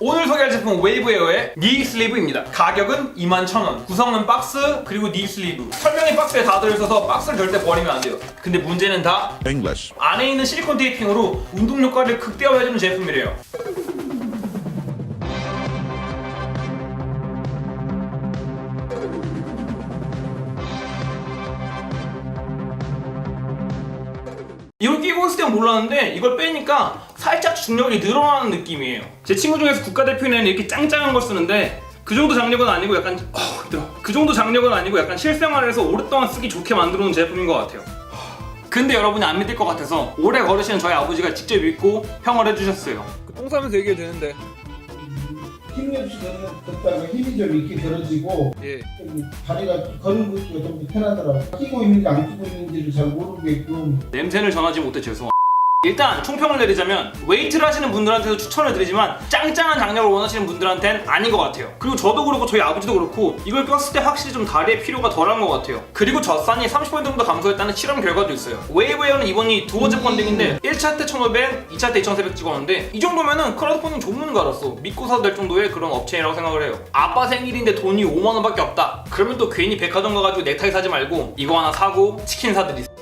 오늘 소개할 제품은 웨이브에어의 니 슬리브입니다. 가격은 21,000원. 구성은 박스 그리고 니 슬리브. 설명이 박스에 다 들어있어서 박스를 절대 버리면 안 돼요. 근데 문제는 다 English. 안에 있는 실리콘 테이핑으로 운동 효과를 극대화해주는 제품이래요. 이걸 끼고 있을 땐 몰랐는데 이걸 빼니까 살짝 중력이 늘어나는 느낌이에요. 제 친구 중에서 국가대표는 이렇게 짱짱한 걸 쓰는데 그 정도 장력은 아니고 약간 어. 그 정도 장력은 아니고 약간 실생활에서 오랫동안 쓰기 좋게 만들어 놓은 제품인 것 같아요. 근데 여러분이 안 믿을 것 같아서 오래 걸으시는 저희 아버지가 직접 입고 평을 해주셨어요. 똥 싸면서 얘기해도 되는데. 힘없이 걷다가 힘이 좀 이렇게 들어지고 예. 좀 다리가 걷는 것도 좀 편하더라고. 끼고 있는지 안 끼고 있는지를 잘 모르게끔 냄새를 전하지 못해 죄송합니다. 일단 총평을 내리자면 웨이트를 하시는 분들한테도 추천을 드리지만 짱짱한 장력을 원하시는 분들한테는 아닌 것 같아요. 그리고 저도 그렇고 저희 아버지도 그렇고 이걸 꼈을 때 확실히 좀 다리에 필요가 덜한 것 같아요. 그리고 젖산이 30% 정도 감소했다는 실험 결과도 있어요. 웨이브에어는 이번이 두 번째 펀딩인데 1차 때 1500, 2차 때2700 찍었는데 이 정도면은 크라우드 펀딩 전문가로서 믿고 사도 될 정도의 그런 업체라고 생각을 해요. 아빠 생일인데 돈이 5만 원 밖에 없다. 그러면 또 괜히 백화점 가가지고 넥타이 사지 말고 이거 하나 사고 치킨 사드리세요.